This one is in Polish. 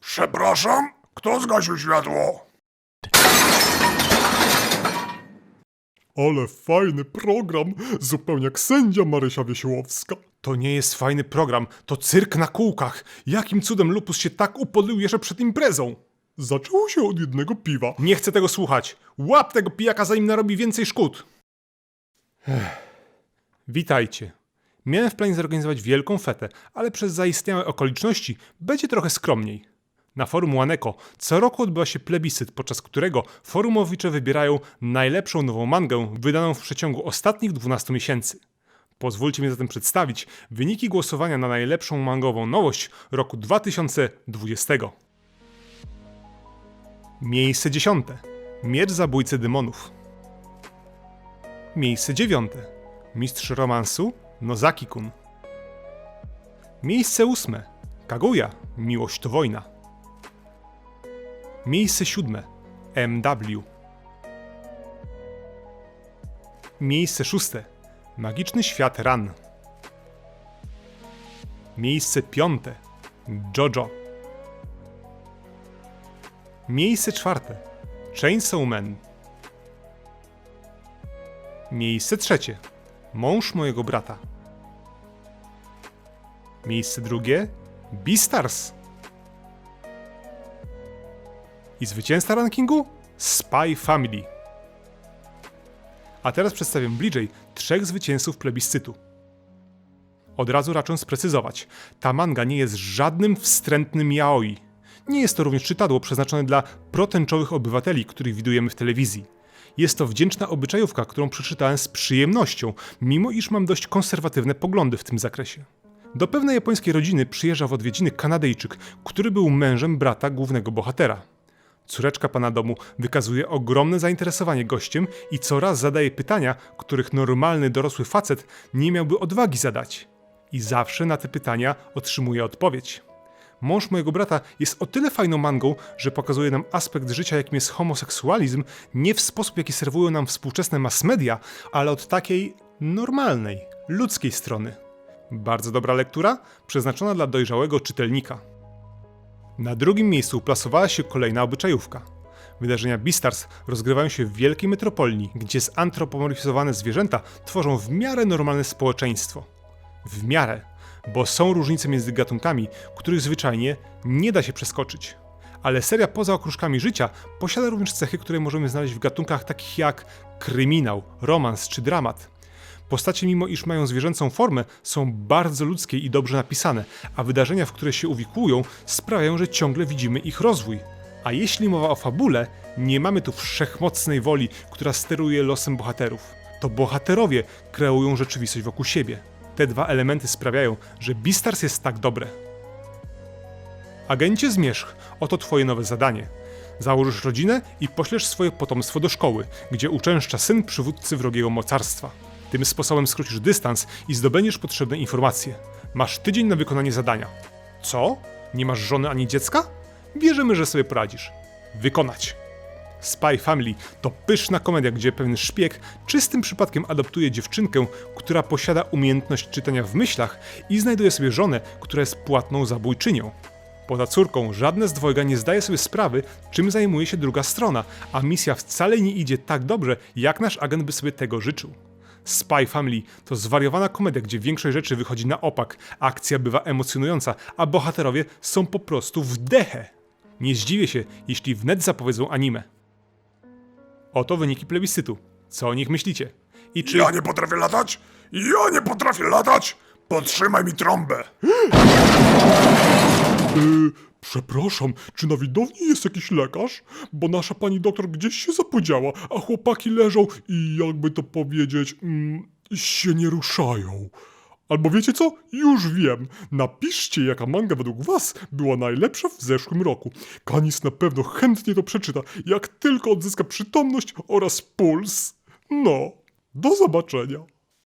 Przepraszam, kto zgasił światło? Ale fajny program, zupełnie jak sędzia Marysia Wiesiłowska. To nie jest fajny program, to cyrk na kółkach. Jakim cudem Lupus się tak upodlił jeszcze przed imprezą? Zaczęło się od jednego piwa. Nie chcę tego słuchać. Łap tego pijaka, zanim narobi więcej szkód. Ech. Witajcie. Miałem w planie zorganizować wielką fetę, ale przez zaistniałe okoliczności będzie trochę skromniej. Na forum Łaneko co roku odbywa się plebiscyt, podczas którego forumowicze wybierają najlepszą nową mangę wydaną w przeciągu ostatnich 12 miesięcy. Pozwólcie mi zatem przedstawić wyniki głosowania na najlepszą mangową nowość roku 2020. Miejsce dziesiąte. Miecz zabójcy demonów. Miejsce dziewiąte. Mistrz romansu Nozaki-kun. Miejsce ósme. Kaguya. Miłość to wojna. Miejsce siódme. MW. Miejsce szóste. Magiczny świat Ran. Miejsce piąte. JoJo. Miejsce czwarte. Chainsaw Man. Miejsce trzecie. Mąż mojego brata. Miejsce drugie. Beastars. I zwycięzca rankingu? Spy Family. A teraz przedstawię bliżej trzech zwycięzców plebiscytu. Od razu raczę sprecyzować, ta manga nie jest żadnym wstrętnym yaoi. Nie jest to również czytadło przeznaczone dla protęczowych obywateli, których widujemy w telewizji. Jest to wdzięczna obyczajówka, którą przeczytałem z przyjemnością, mimo iż mam dość konserwatywne poglądy w tym zakresie. Do pewnej japońskiej rodziny przyjeżdża w odwiedziny Kanadyjczyk, który był mężem brata głównego bohatera. Córeczka pana domu wykazuje ogromne zainteresowanie gościem i coraz zadaje pytania, których normalny dorosły facet nie miałby odwagi zadać. I zawsze na te pytania otrzymuje odpowiedź. Mąż mojego brata jest o tyle fajną mangą, że pokazuje nam aspekt życia, jakim jest homoseksualizm, nie w sposób, jaki serwują nam współczesne mass media, ale od takiej normalnej, ludzkiej strony. Bardzo dobra lektura, przeznaczona dla dojrzałego czytelnika. Na drugim miejscu uplasowała się kolejna obyczajówka. Wydarzenia Beastars rozgrywają się w wielkiej metropolii, gdzie zantropomorfizowane zwierzęta tworzą w miarę normalne społeczeństwo. W miarę, bo są różnice między gatunkami, których zwyczajnie nie da się przeskoczyć. Ale seria poza okruszkami życia posiada również cechy, które możemy znaleźć w gatunkach takich jak kryminał, romans czy dramat. Postacie, mimo iż mają zwierzęcą formę, są bardzo ludzkie i dobrze napisane, a wydarzenia, w które się uwikłują, sprawiają, że ciągle widzimy ich rozwój. A jeśli mowa o fabule, nie mamy tu wszechmocnej woli, która steruje losem bohaterów. To bohaterowie kreują rzeczywistość wokół siebie. Te dwa elementy sprawiają, że Beastars jest tak dobre. Agencie Zmierzch, oto twoje nowe zadanie. Założysz rodzinę i poślesz swoje potomstwo do szkoły, gdzie uczęszcza syn przywódcy wrogiego mocarstwa. Tym sposobem skrócisz dystans i zdobędziesz potrzebne informacje. Masz tydzień na wykonanie zadania. Co? Nie masz żony ani dziecka? Wierzymy, że sobie poradzisz. Wykonać. Spy Family to pyszna komedia, gdzie pewien szpieg czystym przypadkiem adoptuje dziewczynkę, która posiada umiejętność czytania w myślach i znajduje sobie żonę, która jest płatną zabójczynią. Poza córką żadne z dwojga nie zdaje sobie sprawy, czym zajmuje się druga strona, a misja wcale nie idzie tak dobrze, jak nasz agent by sobie tego życzył. Spy Family to zwariowana komedia, gdzie większość rzeczy wychodzi na opak, akcja bywa emocjonująca, a bohaterowie są po prostu w dechę. Nie zdziwię się, jeśli wnet zapowiedzą anime. Oto wyniki plebiscytu. Co o nich myślicie? I czy... Ja nie potrafię latać? Ja nie potrafię latać? Podtrzymaj mi trąbę. Yy, przepraszam, czy na widowni jest jakiś lekarz? Bo nasza pani doktor gdzieś się zapodziała, a chłopaki leżą i jakby to powiedzieć, mm, się nie ruszają. Albo wiecie co? Już wiem. Napiszcie, jaka manga według was była najlepsza w zeszłym roku. Kanis na pewno chętnie to przeczyta, jak tylko odzyska przytomność oraz puls. No, do zobaczenia.